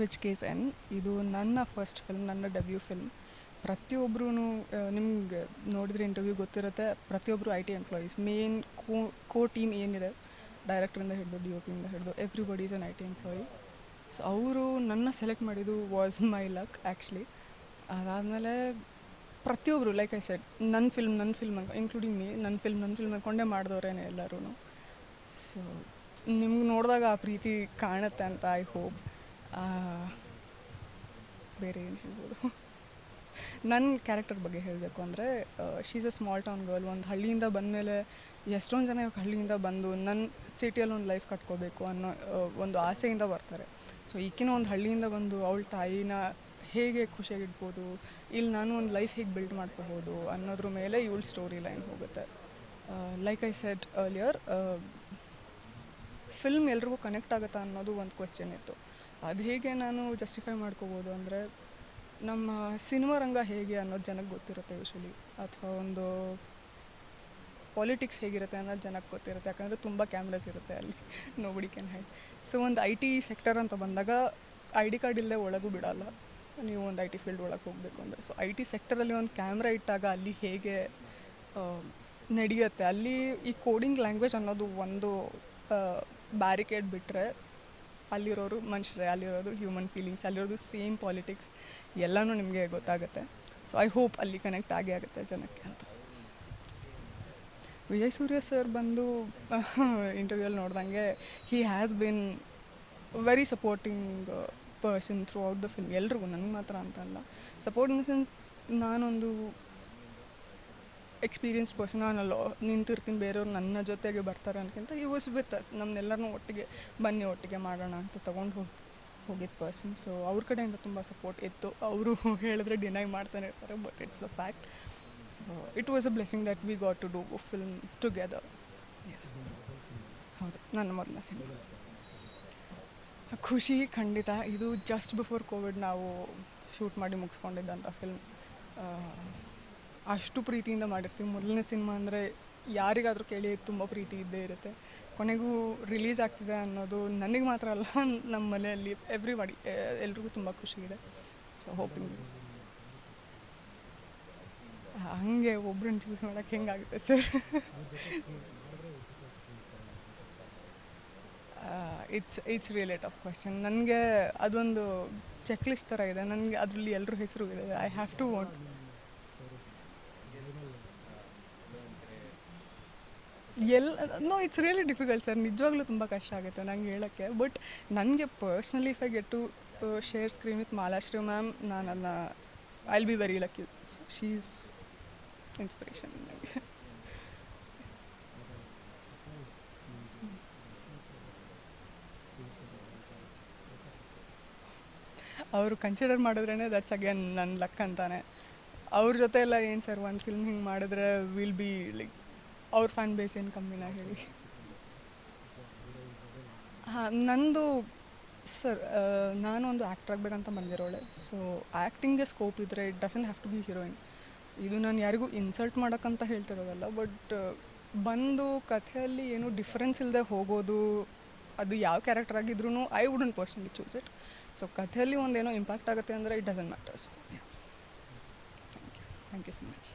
Switch case ಎನ್ ಇದು ನನ್ನ ಫಸ್ಟ್ ಫಿಲ್ಮ್ ನನ್ನ ಡೆಬ್ಯೂ ಫಿಲ್ಮ್ ಪ್ರತಿಯೊಬ್ಬರೂ ನಿಮ್ಗೆ ನೋಡಿದ್ರೆ ಇಂಟರ್ವ್ಯೂ ಗೊತ್ತಿರುತ್ತೆ ಪ್ರತಿಯೊಬ್ಬರು I T employees main co co team ಏನಿದೆ ಡೈರೆಕ್ಟ್ರಿಂದ ಹಿಡಿದು ಡಿ ಒ ಪಿಯಿಂದ ಹಿಡಿದು everybody is an I T employee so ಅವರು ನನ್ನ ಸೆಲೆಕ್ಟ್ ಮಾಡಿದ್ದು ವಾಸ್ ಮೈ ಲಕ್ ಆ್ಯಕ್ಚುಲಿ ಅದಾದಮೇಲೆ ಪ್ರತಿಯೊಬ್ಬರು ಲೈಕ್ ಐ ಸೆಡ್ ನನ್ನ ಫಿಲ್ಮ್ ನನ್ನ ಫಿಲ್ಮ್ ಅಂತ ಇನ್ಕ್ಲೂಡಿಂಗ್ ಮೀ ನನ್ನ ಫಿಲ್ಮ್ ನನ್ನ ಫಿಲ್ಮ್ ಅಂದ್ಕೊಂಡೇ ಮಾಡಿದವ್ರೇನೆ ಎಲ್ಲರೂ ಸೊ ನಿಮ್ಗೆ ನೋಡಿದಾಗ ಆ ಪ್ರೀತಿ ಕಾಣುತ್ತೆ ಅಂತ ಐ ಹೋಪ್ ಬೇರೆ ಏನು ಹೇಳ್ಬೋದು? ನನ್ನ ಕ್ಯಾರೆಕ್ಟರ್ ಬಗ್ಗೆ ಹೇಳಬೇಕು ಅಂದರೆ she's a small town girl ಒಂದು ಹಳ್ಳಿಯಿಂದ ಬಂದಮೇಲೆ ಎಷ್ಟೊಂದು ಜನ ಇವಾಗ ಹಳ್ಳಿಯಿಂದ ಬಂದು ನನ್ನ ಸಿಟಿಯಲ್ಲಿ ಒಂದು ಲೈಫ್ ಕಟ್ಕೋಬೇಕು ಅನ್ನೋ ಒಂದು ಆಸೆಯಿಂದ ಬರ್ತಾರೆ. ಸೊ ಈಕಿನ ಒಂದು ಹಳ್ಳಿಯಿಂದ ಬಂದು ಅವಳ ತಾಯಿನ ಹೇಗೆ ಖುಷಿಯಾಗಿಡ್ಬೋದು ಇಲ್ಲಿ ನಾನು ಒಂದು ಲೈಫ್ ಹೇಗೆ ಬಿಲ್ಡ್ ಮಾಡ್ಕೋಬೋದು ಅನ್ನೋದ್ರ ಮೇಲೆ ಇವಳ ಸ್ಟೋರಿ ಲೈನ್ ಹೋಗುತ್ತೆ. Like I said earlier film ಎಲ್ರಿಗೂ ಕನೆಕ್ಟ್ ಆಗುತ್ತಾ ಅನ್ನೋದು ಒಂದು ಕ್ವೆಶ್ಚನ್ ಇತ್ತು. ಅದು ಹೇಗೆ ನಾನು ಜಸ್ಟಿಫೈ ಮಾಡ್ಕೋಬೋದು ಅಂದರೆ ನಮ್ಮ ಸಿನಿಮಾ ರಂಗ ಹೇಗೆ ಅನ್ನೋದು ಜನಕ್ಕೆ ಗೊತ್ತಿರುತ್ತೆ ಯೂಶ್ವಲಿ ಅಥವಾ ಒಂದು ಪಾಲಿಟಿಕ್ಸ್ ಹೇಗಿರುತ್ತೆ ಅನ್ನೋದು ಜನಕ್ಕೆ ಗೊತ್ತಿರುತ್ತೆ. ಯಾಕಂದರೆ ತುಂಬ ಕ್ಯಾಮ್ರಾಸ್ ಇರುತ್ತೆ ಅಲ್ಲಿ ನೋಬಡಿ ಕ್ಯಾನ್ ಹೈಡ್ ಸೊ ಒಂದು ಐ ಟಿ ಸೆಕ್ಟರ್ ಅಂತ ಬಂದಾಗ ಐ ಡಿ ಕಾರ್ಡ್ ಇಲ್ಲದೆ ಒಳಗೂ ಬಿಡಲ್ಲ. ನೀವು ಒಂದು ಐ ಟಿ ಫೀಲ್ಡ್ ಒಳಗೆ ಹೋಗಬೇಕು ಅಂದರೆ. ಸೊ ಐ ಟಿ ಸೆಕ್ಟರಲ್ಲಿ ಒಂದು ಕ್ಯಾಮ್ರಾ ಇಟ್ಟಾಗ ಅಲ್ಲಿ ಹೇಗೆ ನಡೆಯುತ್ತೆ? ಅಲ್ಲಿ ಈ ಕೋಡಿಂಗ್ ಲ್ಯಾಂಗ್ವೇಜ್ ಅನ್ನೋದು ಒಂದು ಬ್ಯಾರಿಕೇಡ್ ಬಿಟ್ಟರೆ ಅಲ್ಲಿರೋರು ಮನುಷ್ಯರೇ, ಅಲ್ಲಿರೋದು ಹ್ಯೂಮನ್ ಫೀಲಿಂಗ್ಸ್ ಅಲ್ಲಿರೋದು ಸೇಮ್ ಪಾಲಿಟಿಕ್ಸ್ ಎಲ್ಲನೂ ನಿಮಗೆ ಗೊತ್ತಾಗುತ್ತೆ. ಸೊ ಐ ಹೋಪ್ ಅಲ್ಲಿ ಕನೆಕ್ಟ್ ಆಗೇ ಆಗುತ್ತೆ ಜನಕ್ಕೆ ಅಂತ. ವಿಜಯ್ ಸೂರ್ಯ ಸರ್ ಬಂದು ಇಂಟರ್ವ್ಯೂಲ್ಲಿ ನೋಡ್ದಂಗೆ he has been very supporting person throughout the film ಎಲ್ರಿಗೂ, ನನಗೆ ಮಾತ್ರ ಅಂತಲ್ಲ. ಸಪೋರ್ಟ್ ಇನ್ ಸೆನ್ಸ್ ನಾನೊಂದು ಎಕ್ಸ್ಪೀರಿಯನ್ಸ್ಡ್ ಪರ್ಸನ್ ನಾನು ಅಲ್ಲ ನಿಂತಿರ್ತೀನಿ, ಬೇರೆಯವ್ರು ನನ್ನ ಜೊತೆಗೆ ಬರ್ತಾರೆ ಅನ್ಕೊಂತ ಈ ವಾಸ್ ವಿತ್ ಅಸ್ ನಮ್ಮನ್ನೆಲ್ಲರನ್ನೂ ಒಟ್ಟಿಗೆ ಬನ್ನಿ, ಒಟ್ಟಿಗೆ ಮಾಡೋಣ ಅಂತ ತೊಗೊಂಡು ಹೋಗಿ ಹೋಗಿದ್ದ ಪರ್ಸನ್ ಸೊ ಅವ್ರ ಕಡೆಯಿಂದ ತುಂಬ ಸಪೋರ್ಟ್ ಇತ್ತು. ಅವರು ಹೇಳಿದ್ರೆ ಡಿನೈ ಮಾಡ್ತಾನೆ ಇರ್ತಾರೆ but it's the fact so it was a blessing that we got to do film together ಹೌದು, ನನ್ನ ಮೊದಲ ಸಿನಿಮಾ ಖುಷಿ ಖಂಡಿತ. ಇದು ಜಸ್ಟ್ ಬಿಫೋರ್ ಕೋವಿಡ್ ನಾವು ಶೂಟ್ ಮಾಡಿ ಮುಗಿಸ್ಕೊಂಡಿದ್ದಂಥ ಫಿಲ್ಮ್ ಅಷ್ಟು ಪ್ರೀತಿಯಿಂದ ಮಾಡಿರ್ತೀವಿ. ಮೊದಲನೇ ಸಿನಿಮಾ ಅಂದರೆ ಯಾರಿಗಾದರೂ ಕೇಳಿ ತುಂಬ ಪ್ರೀತಿ ಇದ್ದೇ ಇರುತ್ತೆ. ಕೊನೆಗೂ ರಿಲೀಸ್ ಆಗ್ತಿದೆ ಅನ್ನೋದು ನನಗೆ ಮಾತ್ರ ಅಲ್ಲ ನಮ್ಮ ಮನೆಯಲ್ಲಿ ಎವ್ರಿ ಬಡಿ ಎಲ್ರಿಗೂ ತುಂಬ ಖುಷಿ ಇದೆ. ಸೊ ಹೋಪಿಂಗ್ ಹಂಗೆ ಒಬ್ರನ್ನ ಚೂಸ್ ಮಾಡೋಕ್ಕೆ ಹೆಂಗಾಗುತ್ತೆ sir it's it's really tough question ನನಗೆ ಅದೊಂದು ಚೆಕ್ ಲಿಸ್ಟ್ ಥರ ಇದೆ. ನನಗೆ ಅದರಲ್ಲಿ ಎಲ್ಲರೂ ಹೆಸರು ಇದೆ. I have to want all no it's really difficult sir ನಿಜವಾಗ್ಲೂ ತುಂಬ ಕಷ್ಟ ಆಗುತ್ತೆ ನಂಗೆ ಹೇಳೋಕ್ಕೆ. ಬಟ್ ನನಗೆ personally if I get to share screen with Malashri ma'am ನಾನು ಅದನ್ನ I will be very lucky she's inspiration ನನಗೆ ಅವರು ಕನ್ಸಿಡರ್ ಮಾಡಿದ್ರೇ ದಟ್ಸ್ ಅಗೇನ್ ನನ್ನ ಲಕ್ ಅಂತಾನೆ. ಅವ್ರ ಜೊತೆ ಎಲ್ಲ ಏನು ಸರ್ ಒಂದು ಫಿಲ್ಮ್ ಹಿಂಗೆ ಮಾಡಿದ್ರೆ ವಿಲ್ ಬಿ ಲೈಕ್ ಅವ್ರ ಫ್ಯಾನ್ ಬೇಸ್ ಏನು ಕಮ್ಮಿನ ಹೇಳಿ. ಹಾಂ, ನಂದು ಸರ್ ನಾನು ಒಂದು ಆ್ಯಕ್ಟರ್ ಆಗಬೇಕಂತ ಬಂದಿರೋಳೆ ಸೊ ಆ್ಯಕ್ಟಿಂಗ್ಗೆ ಸ್ಕೋಪ್ ಇದ್ದರೆ it doesn't have to be heroine ಇದು ನಾನು ಯಾರಿಗೂ ಇನ್ಸಲ್ಟ್ ಮಾಡೋಕ್ಕಂತ ಹೇಳ್ತಿರೋದಲ್ಲ ಬಟ್ ಬಂದು ಕಥೆಯಲ್ಲಿ ಏನು ಡಿಫ್ರೆನ್ಸ್ ಇಲ್ಲದೆ ಹೋಗೋದು, ಅದು ಯಾವ ಕ್ಯಾರೆಕ್ಟರ್ ಆಗಿದ್ರೂ I wouldn't personally choose it so ಕಥೆಯಲ್ಲಿ ಒಂದೇನೋ ಇಂಪ್ಯಾಕ್ಟ್ ಆಗುತ್ತೆ ಅಂದರೆ it doesn't matters thank you thank you so much